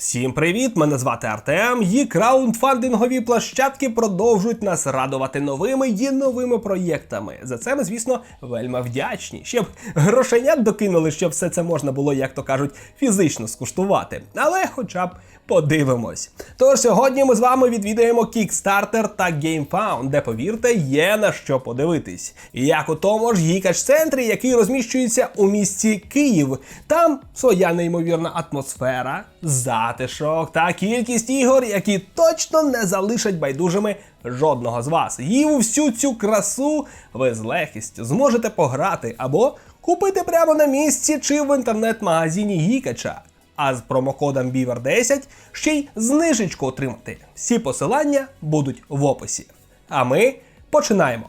Всім привіт! Мене звати Артем. І краундфандингові площадки продовжують нас радувати новими і новими проєктами. За це ми, звісно, вельми вдячні. Щоб грошенят докинули, щоб все це можна було, як то кажуть, фізично скуштувати. Але хоча б подивимось. Тож сьогодні ми з вами відвідаємо Kickstarter та GameFound, де, повірте, є на що подивитись. Як у тому ж гікач-центрі, який розміщується у місті Київ. Там своя неймовірна атмосфера, затишок та кількість ігор, які точно не залишать байдужими жодного з вас. І у всю цю красу ви з легкістю зможете пограти або купити прямо на місці чи в інтернет-магазині Гікача. А з промокодом BIVER10 ще й знижечку отримати. Всі посилання будуть в описі. А ми починаємо.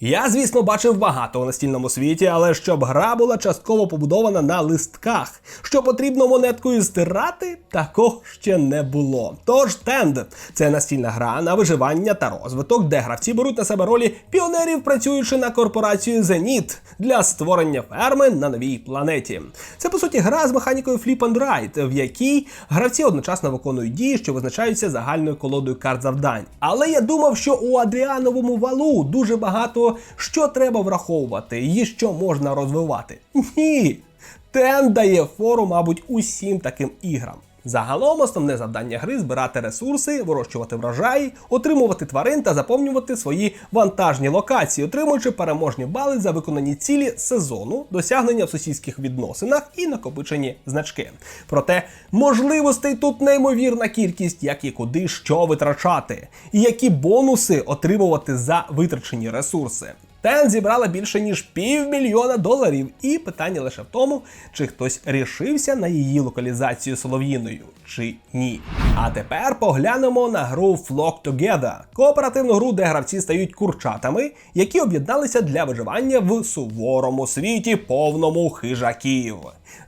Я, звісно, бачив багато у настільному світі, але щоб гра була частково побудована на листках, що потрібно монеткою стирати, такого ще не було. Тож Тенд це настільна гра на виживання та розвиток, де гравці беруть на себе ролі піонерів, працюючи на корпорацію Зеніт для створення ферми на новій планеті. Це по суті гра з механікою Flip and Ride, в якій гравці одночасно виконують дії, що визначаються загальною колодою карт завдань. Але я думав, що у Адріановому валу дуже багато що треба враховувати і що можна розвивати. Ні. Тен дає фору, мабуть, усім таким іграм. Загалом основне завдання гри збирати ресурси, вирощувати врожаї, отримувати тварин та заповнювати свої вантажні локації, отримуючи переможні бали за виконані цілі сезону, досягнення в сусідських відносинах і накопичені значки. Проте можливостей тут неймовірна кількість, як і куди що витрачати, і які бонуси отримувати за витрачені ресурси. Тен зібрала більше ніж півмільйона доларів, і питання лише в тому, чи хтось рішився на її локалізацію солов'їною, чи ні. А тепер поглянемо на гру Flock Together, кооперативну гру, де гравці стають курчатами, які об'єдналися для виживання в суворому світі, повному хижаків.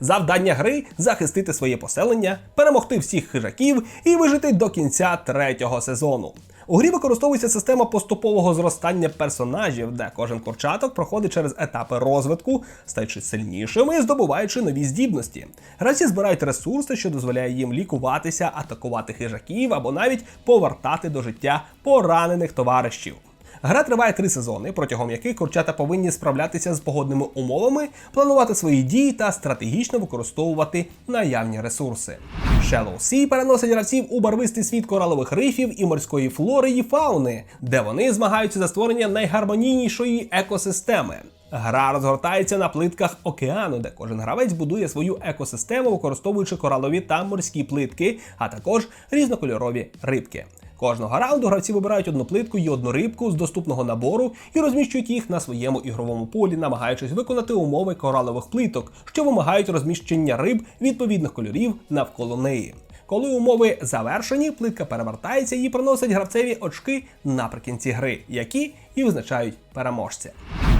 Завдання гри захистити своє поселення, перемогти всіх хижаків і вижити до кінця третього сезону. У грі використовується система поступового зростання персонажів, де кожен курчаток проходить через етапи розвитку, стаючи сильнішими і здобуваючи нові здібності. Гравці збирають ресурси, що дозволяє їм лікуватися, атакувати хижаків або навіть повертати до життя поранених товаришів. Гра триває три сезони, протягом яких курчата повинні справлятися з погодними умовами, планувати свої дії та стратегічно використовувати наявні ресурси. Shallow Sea переносить гравців у барвистий світ коралових рифів і морської флори і фауни, де вони змагаються за створення найгармонійнішої екосистеми. Гра розгортається на плитках океану, де кожен гравець будує свою екосистему, використовуючи коралові та морські плитки, а також різнокольорові рибки. Кожного раунду гравці вибирають одну плитку і одну рибку з доступного набору і розміщують їх на своєму ігровому полі, намагаючись виконати умови коралових плиток, що вимагають розміщення риб відповідних кольорів навколо неї. Коли умови завершені, плитка перевертається і приносить гравцеві очки наприкінці гри, які і визначають переможця.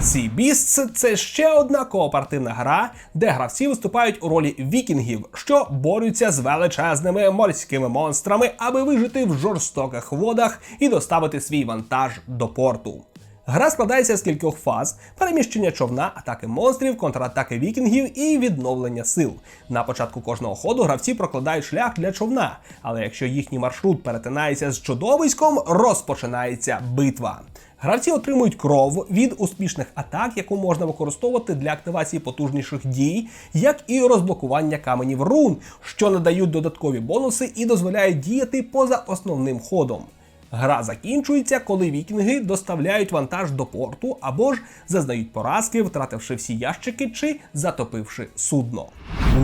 Sea Beasts – це ще одна кооперативна гра, де гравці виступають у ролі вікінгів, що борються з величезними морськими монстрами, аби вижити в жорстоких водах і доставити свій вантаж до порту. Гра складається з кількох фаз: переміщення човна, атаки монстрів, контратаки вікінгів і відновлення сил. На початку кожного ходу гравці прокладають шлях для човна, але якщо їхній маршрут перетинається з чудовиськом, розпочинається битва. Гравці отримують кров від успішних атак, яку можна використовувати для активації потужніших дій, як і розблокування каменів рун, що надають додаткові бонуси і дозволяють діяти поза основним ходом. Гра закінчується, коли вікінги доставляють вантаж до порту або ж зазнають поразки, втративши всі ящики чи затопивши судно.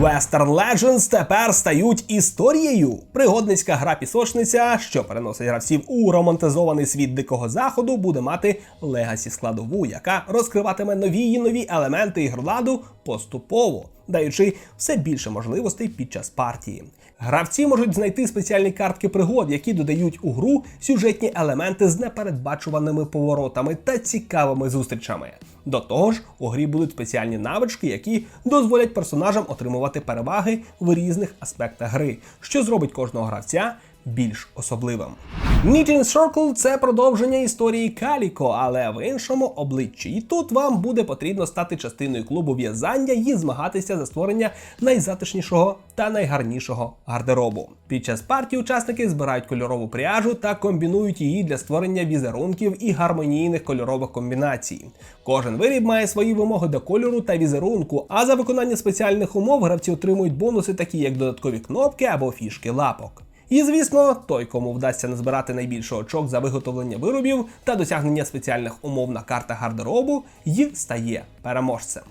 Western Legends тепер стають історією. Пригодницька гра пісочниця, що переносить гравців у романтизований світ дикого заходу, буде мати легасі складову, яка розкриватиме нові і нові елементи ігроладу поступово, даючи все більше можливостей під час партії. Гравці можуть знайти спеціальні картки пригод, які додають у гру сюжетні елементи з непередбачуваними поворотами та цікавими зустрічами. До того ж, у грі будуть спеціальні навички, які дозволять персонажам отримувати переваги в різних аспектах гри, що зробить кожного гравця більш особливим. Knitting Circle – це продовження історії Каліко, але в іншому обличчі. І тут вам буде потрібно стати частиною клубу в'язання і змагатися за створення найзатишнішого та найгарнішого гардеробу. Під час партії учасники збирають кольорову пряжу та комбінують її для створення візерунків і гармонійних кольорових комбінацій. Кожен виріб має свої вимоги до кольору та візерунку, а за виконання спеціальних умов гравці отримують бонуси, такі як додаткові кнопки або фішки лапок. І звісно, той, кому вдасться назбирати найбільше очок за виготовлення виробів та досягнення спеціальних умов на картах гардеробу, й стає переможцем.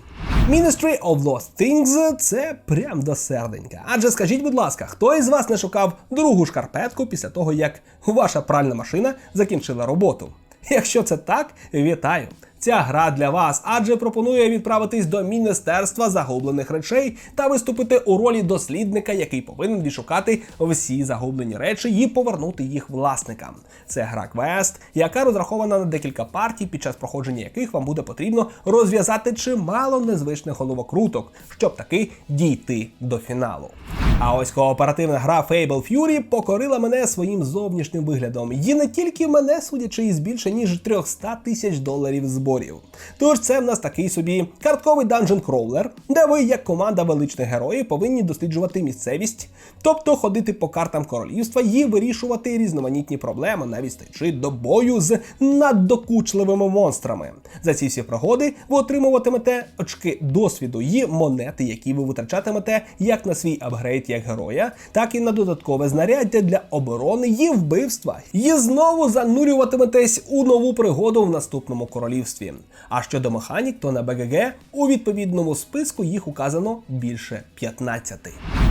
Ministry of Lost Things – це прям до серденька. Адже скажіть, будь ласка, хто із вас не шукав другу шкарпетку після того, як ваша пральна машина закінчила роботу? Якщо це так, вітаю! Ця гра для вас, адже пропонує відправитись до міністерства загублених речей та виступити у ролі дослідника, який повинен відшукати всі загублені речі і повернути їх власникам. Це гра квест, яка розрахована на декілька партій, під час проходження яких вам буде потрібно розв'язати чимало незвичних головокруток, щоб таки дійти до фіналу. А ось кооперативна гра Fable Fury покорила мене своїм зовнішнім виглядом. І не тільки мене, судячи із більше ніж 300 тисяч доларів зборів. Тож це в нас такий собі картковий данжен кроулер, де ви, як команда величних героїв, повинні досліджувати місцевість, тобто ходити по картам королівства і вирішувати різноманітні проблеми, навіть стаючи до бою з наддокучливими монстрами. За ці всі пригоди ви отримуватимете очки досвіду і монети, які ви витрачатимете як на свій апгрейд як героя, так і на додаткове знаряддя для оборони і вбивства. І знову занурюватиметесь у нову пригоду в наступному королівстві. А щодо механік, то на БГГ у відповідному списку їх указано більше 15.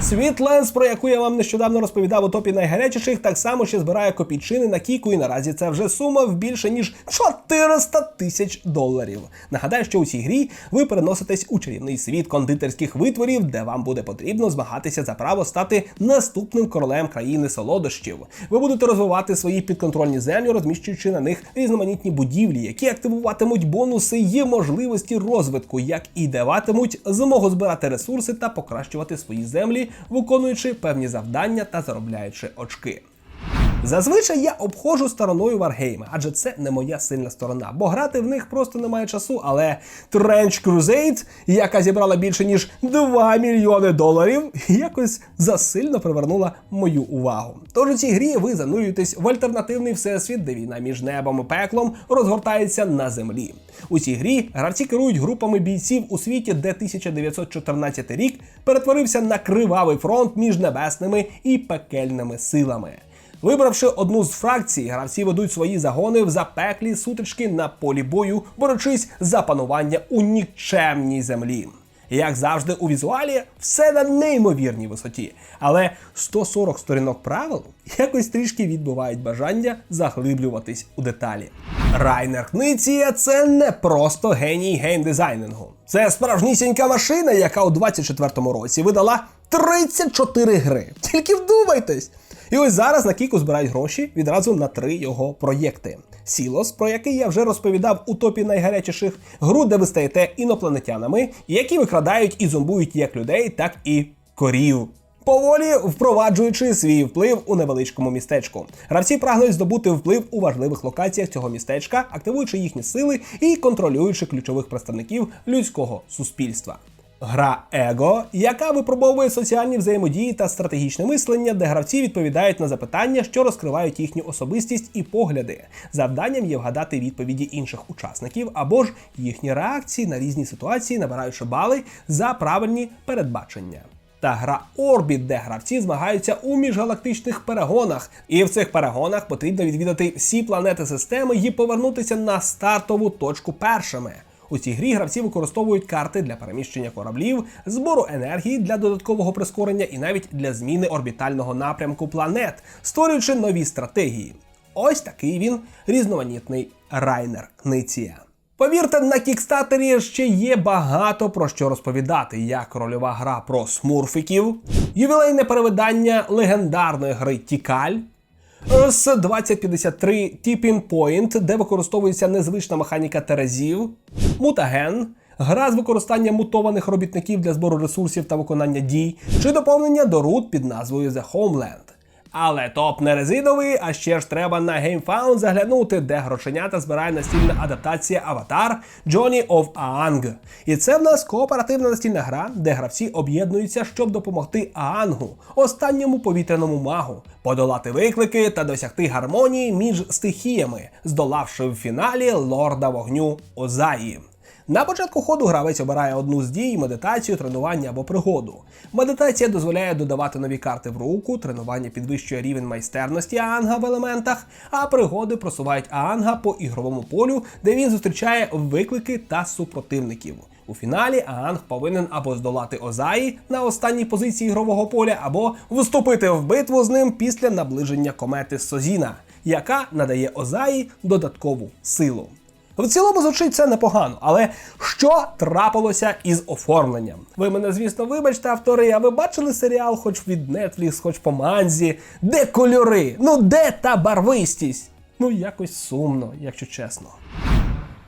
Світленс, про яку я вам нещодавно розповідав у топі найгарячіших, так само ще збирає копійчини на кіку, і наразі це вже сума в більше ніж 400 тисяч доларів. Нагадаю, що у цій грі ви переноситесь у чарівний світ кондитерських витворів, де вам буде потрібно змагатися за право стати наступним королем країни солодощів. Ви будете розвивати свої підконтрольні землі, розміщуючи на них різноманітні будівлі, які активуватимуть бонуси і можливості розвитку, як і даватимуть змогу збирати ресурси та покращувати свої землі, виконуючи певні завдання та заробляючи очки. Зазвичай я обходжу стороною варгейми, адже це не моя сильна сторона, бо грати в них просто немає часу. Але Trench Crusade, яка зібрала більше ніж 2 мільйони доларів, якось засильно привернула мою увагу. Тож у цій грі ви занурюєтесь в альтернативний всесвіт, де війна між небом і пеклом розгортається на землі. У цій грі гравці керують групами бійців у світі, де 1914 рік перетворився на кривавий фронт між небесними і пекельними силами. Вибравши одну з фракцій, гравці ведуть свої загони в запеклі сутички на полі бою, борючись за панування у нікчемній землі. Як завжди, у візуалі все на неймовірній висоті, але 140 сторінок правил якось трішки відбувають бажання заглиблюватись у деталі. Райнер Книція це не просто геній геймдизайнингу. Це справжнісінька машина, яка у 24-му році видала 34 гри. Тільки вдумайтесь! І ось зараз на Кіку збирають гроші відразу на три його проєкти. Сілос, про який я вже розповідав у топі найгарячіших, гру, де ви стаєте інопланетянами, які викрадають і зомбують як людей, так і корів. Поволі впроваджуючи свій вплив у невеличкому містечку. Гравці прагнуть здобути вплив у важливих локаціях цього містечка, активуючи їхні сили і контролюючи ключових представників людського суспільства. Гра Его, яка випробовує соціальні взаємодії та стратегічне мислення, де гравці відповідають на запитання, що розкривають їхню особистість і погляди. Завданням є вгадати відповіді інших учасників або ж їхні реакції на різні ситуації, набираючи бали за правильні передбачення. Та гра Орбіт, де гравці змагаються у міжгалактичних перегонах, і в цих перегонах потрібно відвідати всі планети системи і повернутися на стартову точку першими. У цій грі гравці використовують карти для переміщення кораблів, збору енергії для додаткового прискорення і навіть для зміни орбітального напрямку планет, створюючи нові стратегії. Ось такий він різноманітний райнер Книція. Повірте, на кікстатері ще є багато про що розповідати, як рольова гра про смурфиків, ювілейне перевидання легендарної гри Тікаль, з 2053 Tipping Point, де використовується незвична механіка терезів, мутаген, гра з використанням мутованих робітників для збору ресурсів та виконання дій, чи доповнення до рут під назвою The Homeland. Але топ не резиновий, а ще ж треба на GameFound заглянути, де грошенята збирає настільна адаптація Аватар Johnny of Aang. І це в нас кооперативна настільна гра, де гравці об'єднуються, щоб допомогти Аангу, останньому повітряному магу, подолати виклики та досягти гармонії між стихіями, здолавши в фіналі лорда вогню Озаї. На початку ходу гравець обирає одну з дій, медитацію, тренування або пригоду. Медитація дозволяє додавати нові карти в руку, тренування підвищує рівень майстерності Аанга в елементах, а пригоди просувають Аанга по ігровому полю, де він зустрічає виклики та супротивників. У фіналі Аанг повинен або здолати Озаї на останній позиції ігрового поля, або вступити в битву з ним після наближення комети Созіна, яка надає Озаї додаткову силу. В цілому звучить це непогано, але що трапилося із оформленням? Ви мене, звісно, вибачте, автори, а ви бачили серіал, хоч від Netflix, хоч по манзі? Де кольори? Ну де та барвистість? Ну якось сумно, якщо чесно.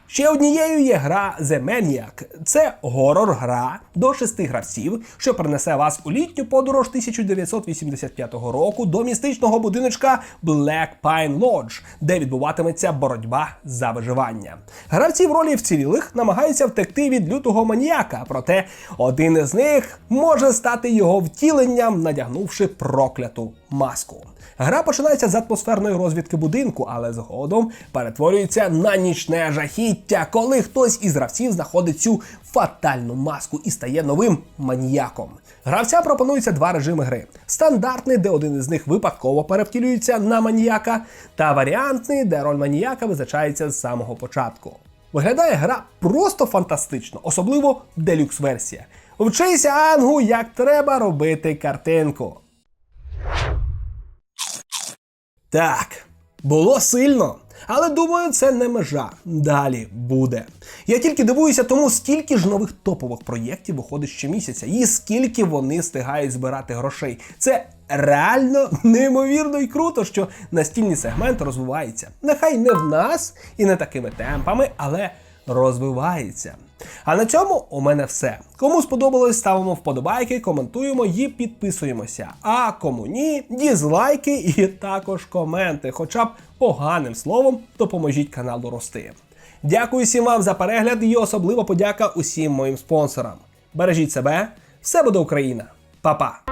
Ще однією є гра The Maniac. Це горор-гра до шести гравців, що принесе вас у літню подорож 1985 року до містичного будиночка Black Pine Lodge, де відбуватиметься боротьба за виживання. Гравці в ролі вцілілих намагаються втекти від лютого маніяка, проте один із них може стати його втіленням, надягнувши прокляту маску. Гра починається з атмосферної розвідки будинку, але згодом перетворюється на нічне жахіття, коли хтось із гравців знаходить цю фатальну маску і стає новим маніяком. Гравцям пропонуються два режими гри: стандартний, де один із них випадково перевтілюється на маніяка, та варіантний, де роль маніяка визначається з самого початку. Виглядає гра просто фантастично, особливо делюкс-версія. Вчися Ангу, як треба робити картинку. Так, було сильно. Але думаю, це не межа. Далі буде. Я тільки дивуюся тому, скільки ж нових топових проєктів виходить щомісяця, і скільки вони встигають збирати грошей. Це реально неймовірно і круто, що настільний сегмент розвивається. Нехай не в нас і не такими темпами, але розвивається. А на цьому у мене все. Кому сподобалось, ставимо вподобайки, коментуємо і підписуємося. А кому ні, дізлайки і також коменти, хоча б поганим словом допоможіть каналу рости. Дякую всім вам за перегляд і особливо подяка усім моїм спонсорам. Бережіть себе, все буде Україна. Па-па!